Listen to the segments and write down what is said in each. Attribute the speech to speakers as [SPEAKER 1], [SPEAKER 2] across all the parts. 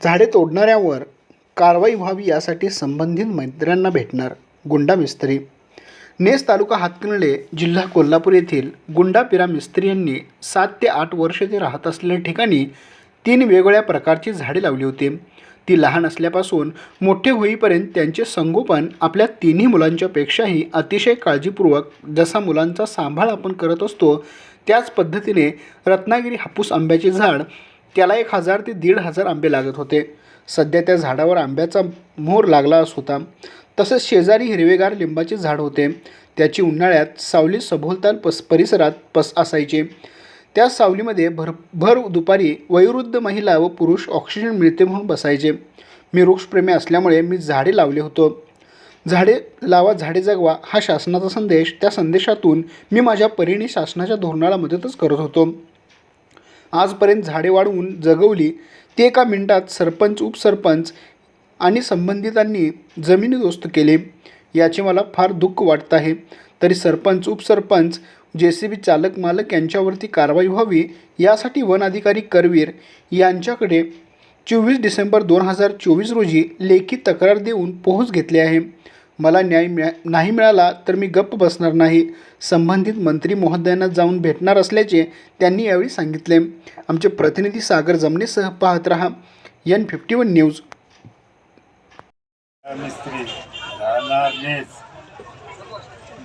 [SPEAKER 1] झाडे तोडणाऱ्यावर कारवाई व्हावी यासाठी संबंधित मंत्र्यांना भेटणार गुंडा मिस्त्री. नेस तालुका हातकणले जिल्हा कोल्हापूर येथील गुंडा पिरा मिस्त्री यांनी सात ते आठ वर्ष ते राहत असलेल्या ठिकाणी तीन वेगवेगळ्या प्रकारची झाडे लावली होती. ती लहान असल्यापासून मोठे होईपर्यंत त्यांचे संगोपन आपल्या तिन्ही मुलांच्यापेक्षाही अतिशय काळजीपूर्वक जसा मुलांचा सांभाळ आपण करत असतो त्याच पद्धतीने रत्नागिरी हापूस आंब्याचे झाड त्याला एक हजार ते दीड हजार आंबे लागत होते. सध्या त्या झाडावर आंब्याचा मोहर लागला होता तसेच शेजारी हिरवेगार लिंबाचे झाड होते. त्याची उन्हाळ्यात सावली सभोवताल पस परिसरात पस असायचे. त्या सावलीमध्ये भर भर दुपारी वयोवृद्ध महिला व पुरुष ऑक्सिजन मिळते म्हणून बसायचे. मी वृक्षप्रेमी असल्यामुळे मी झाडे लावले होतो. झाडे लावा झाडे जगवा हा शासनाचा संदेश. त्या संदेशातून मी माझ्या परीने शासनाच्या धोरणाला मदतच करत होतो. आजपर्यंत झाडे वाढवून जगवली. ते एका मिनिटात सरपंच उपसरपंच आणि संबंधितांनी जमिनीदोस्त केले. याचे मला फार दुःख वाटत आहे. तरी सरपंच उपसरपंच जे सी बी चालक मालक यांच्यावरती कारवाई व्हावी यासाठी वन अधिकारी करवीर यांच्याकडे चोवीस डिसेंबर दोन हजार चोवीस रोजी लेखी तक्रार देऊन पोहोच घेतली आहे. मला न्याय मिळा नाही मिळाला तर मी गप्प बसणार नाही. संबंधित मंत्री महोदयांना जाऊन भेटणार असल्याचे त्यांनी यावेळी सांगितले. आमचे प्रतिनिधी सागर जमनेसह पाहत रहा. एन फिफ्टी वन न्यूज
[SPEAKER 2] मिस्त्री राहणार नेज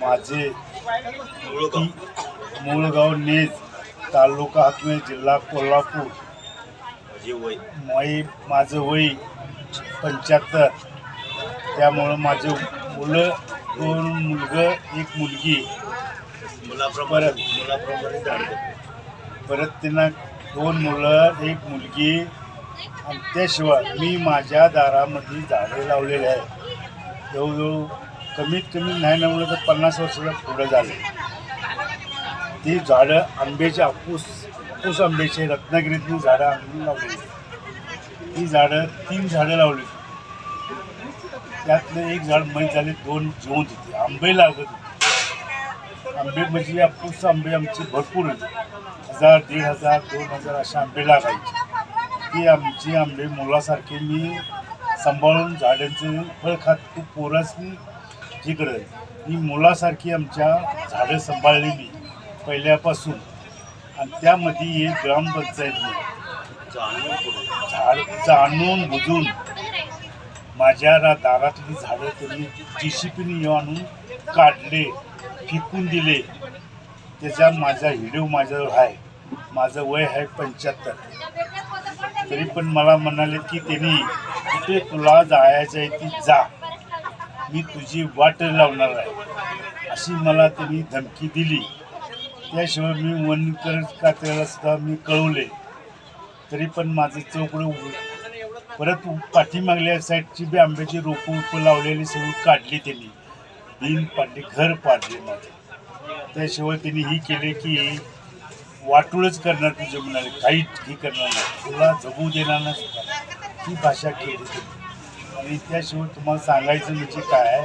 [SPEAKER 2] माझे मूळगाव नेज तालुका हातमे जिल्हा कोल्हापूर. वय माझं वय पंच्याहत्तर. त्यामुळं माझे मुलं दोन मुलगं एक मुलगी. मुलाप्रमाणे मुलाप्रमाणे झाले. परत त्यांना दोन मुलं एक मुलगी. आणि त्याशिवाय मी माझ्या दारामध्ये झाडे लावलेले आहे जवळजवळ कमीत कमी नाही ना म्हणलं तर पन्नास वर्षाला पुढं झाले. ती झाडं आंब्याची आपूस आपूस आंब्याची रत्नागिरीतली झाडं आणून लावलेली ती झाडं तीन झाडं लावली त्यातलं एक झाड मैत झाले दोन जिवंत होते. आंबे लागत होते. आंबे म्हणजे आपूस आंबे आमचे भरपूर होते हजार दीड हजार दोन हजार असे आंबे लागायचे. ती आमची आंबे मुलासारखे मी सांभाळून झाडांचे फळ खात खूप पोरासनी हे करत मी मुलासारखी आमच्या झाडं सांभाळली मी पहिल्यापासून. आणि त्यामध्ये एक ग्रामपंचायतने झाड जाणून बुजून माझ्या रा- दारातली झाडं त्यांनी जी सी पीने येऊन आणून काढले फेकून दिले. त्याचा माझा व्हिडिओ माझ्याजवळ आहे. माझं वय आहे पंच्याहत्तर. तरी पण मला म्हणाले की त्यांनी कुठे तुला जायचं आहे ती जा. मी तुझी वाट लावणार आहे. अशी मला त्यांनी धमकी दिली. त्याशिवाय मी वनकर कात्र्याला सुद्धा मी कळवले. तरी पण माझं चौकडं परत पाठीमागल्या साईडची बी आंब्याची रोपं उप लावलेली सगळी काढली त्यांनी. बिन पाडली घर पाडले माझे. त्याशिवाय त्यांनी ही केले की वाटूळच करणार तुझे म्हणाले काही हे करणार नाही. तुला जगू देणार नाही ही भाषा केली आणि त्याशिवाय तुम्हाला सांगायचं म्हणजे काय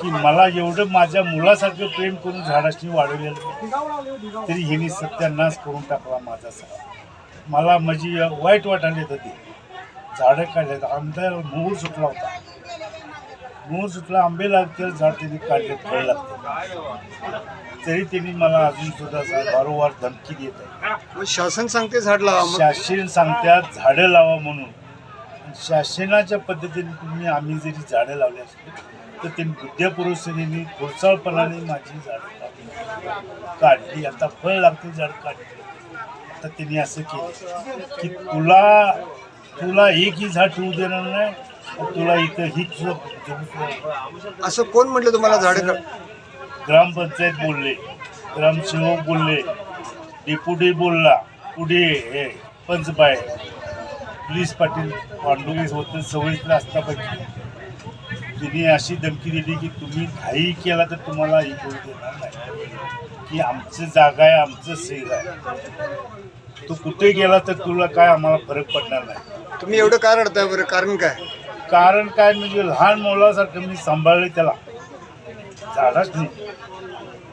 [SPEAKER 2] की मला एवढं माझ्या मुलासारखं प्रेम करून झाडाशी वाढवलेलं तरी हिने सत्यानाश करून टाकला माझा सगळा. मला माझी वाईट वाटायला येतं ते. झाडं काढले आमदार मोहूर सुटला होता. मोहूर सुटला आंबे लागते झाड त्यांनी काढले फळ लागते तरी त्यांनी मला अजून सुद्धा वारंवार धमकी देत आहे
[SPEAKER 3] मग शासन सांगते झाड लावा
[SPEAKER 2] शासन सांगत्यात झाडं लावा म्हणून. शासनाच्या पद्धतीने तुम्ही आम्ही जरी झाडं लावली असली तर त्यांनी बुद्ध्यापुरुषांनी खुरसाळपणाने माझी झाडं काढली. आता फळ लागते झाड काढली आता त्यांनी असं केलं की तुला तुला एकही झाड ठेवू देणार नाही आणि तुला इथं ही देणार
[SPEAKER 3] असं कोण म्हटलं तुम्हाला झाड
[SPEAKER 2] ग्रामपंचायत बोलले ग्रामसेवक बोलले डेपुटी बोलला पुढे हे पंचबाय पोलीस पाटील पांडुगे होते सवयीतलं असतापैकी. तिने अशी धमकी दिली की तुम्ही काही केला तर तुम्हाला हे करू देणार नाही. की आमचं जागा आहे आमचं सेल आहे. तू कुठे गेला तर तुला काय आम्हाला फरक पडणार नाही.
[SPEAKER 3] तुम्ही एवढं का रडताय बरं? कारण काय?
[SPEAKER 2] कारण काय म्हणजे लहान मुलासारखं मी सांभाळले त्याला. झाडाच नाही.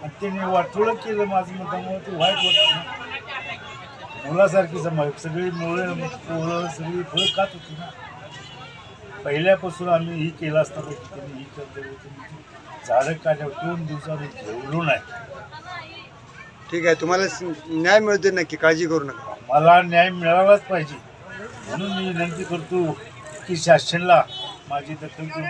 [SPEAKER 2] आणि त्याने वाटोळं केलं माझं मतामुळे ते वाईट वाटतं मुलासारखी समाज सगळी मुलं पोरं सगळी फळं खात होती ना. पहिल्यापासून आम्ही ही केलं असताना त्यांनी ही करते झाडं काढल्या दोन दिवस आम्ही जेवलो नाही.
[SPEAKER 3] ठीक आहे तुम्हाला न्याय मिळते नक्की काळजी करू नका.
[SPEAKER 2] मला न्याय मिळालाच पाहिजे. म्हणून मी विनंती करतो की शासनाला माझी दखल घेऊन